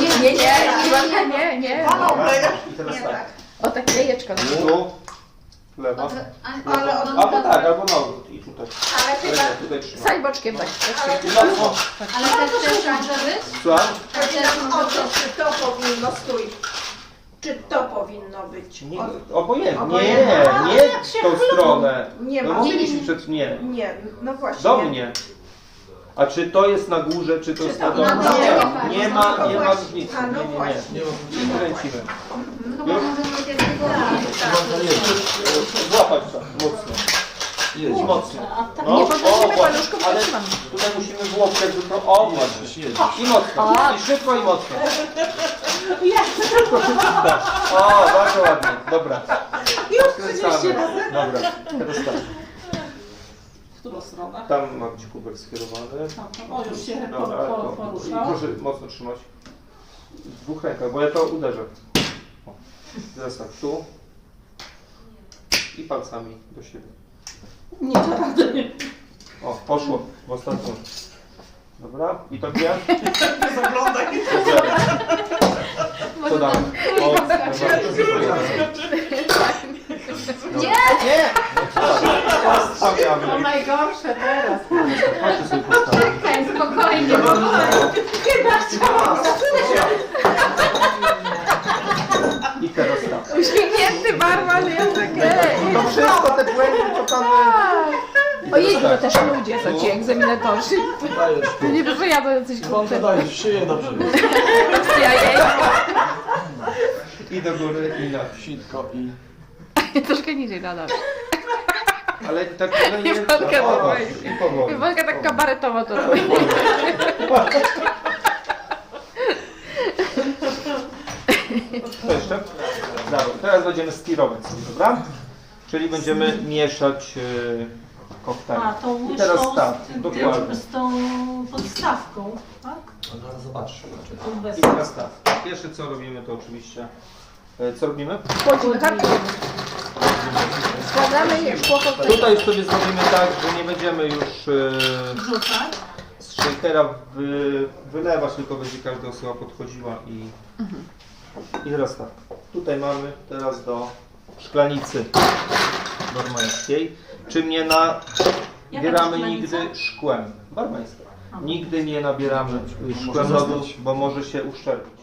Nie, nie, nie, nie, nie. Dobra. I teraz tak. O, takie jajeczko. Tu, lewa. Ale od Albo tak, albo na odwrót i tutaj. Ale chyba... Tutaj trzymam. Saj boczkiem tak. I mocno. Ale też też może być? Słucham? O to, czy to powinno, stój. Czy to powinno być? Nie, O, obojętnie. Nie, Obojętnie. nie w tą stronę. Nie No ma. mówiliśmy przed nie. Nie, no właśnie. Do mnie. A czy to jest na górze, czy to jest na to dole? Nie, nie ma, nie ma różnicy. No Nie, nie, właśnie. nie. Nie kręcimy. Chyba może być jakiegoś Złapać to mocno. Jedź. Mocno. Nie podnosimy właśnie. paluszków, ale tutaj musimy w łokcie, żeby to... O, właśnie. I mocno. I szybko i mocno. Szybko, szybko. Tak. O, bardzo ładnie. Dobra. Już Skręcamy. Dobra. Teraz tak. Którą stronę? Tam ma być kubek skierowany. O, już się po, Dobra, po, to, i poruszał. proszę mocno trzymać. W dwóch rękach, bo ja to uderzę. O. Teraz tak, tu. I palcami do siebie. Nie, naprawdę nie. O, poszło w ostatnią. Dobra, i to gdzie? Zaglądaj. To dalej. O, dobra. Gdzie? Nie! Najgorsze teraz. Sobie postawić. Czekaj, spokojnie. I teraz tak. Uśmiechnięty barman jest okej. To wszystko te błędy to tam... Ojej, no też ludzie są ci egzaminatorzy. Dajesz tu. Nie wiem, że ja to coś Skąd głupie. dajesz w szyję dobrze. Ja jej. I do góry, i na Sitko i... Troszkę niżej nadal. Ale tak nie... Iwanka o, to o, robi. I powoli. Iwanka tak kabaretowo to robi. Co jeszcze? Dobra, teraz będziemy stirować sobie, dobra? Czyli będziemy mieszać yy, koktajl. A, tą I teraz łyżką tak, z, tym- dokładnie. z tą podstawką, tak? No zaraz zobaczysz. Tą bez... I teraz tak. Pierwsze co robimy to oczywiście... e, Co robimy? Wchodzimy, Składamy koktajl. Tutaj sobie zrobimy tak, że nie będziemy już e, Wrzucać. z shakera wy, wylewać, tylko będzie każda osoba podchodziła i... I teraz tak. Tutaj mamy teraz do szklanicy normańskiej. Czym nie nabieramy szklanica? nigdy szkłem. Barmańska. Nigdy nie nabieramy szkłem lodu, bo może się uszczerbić.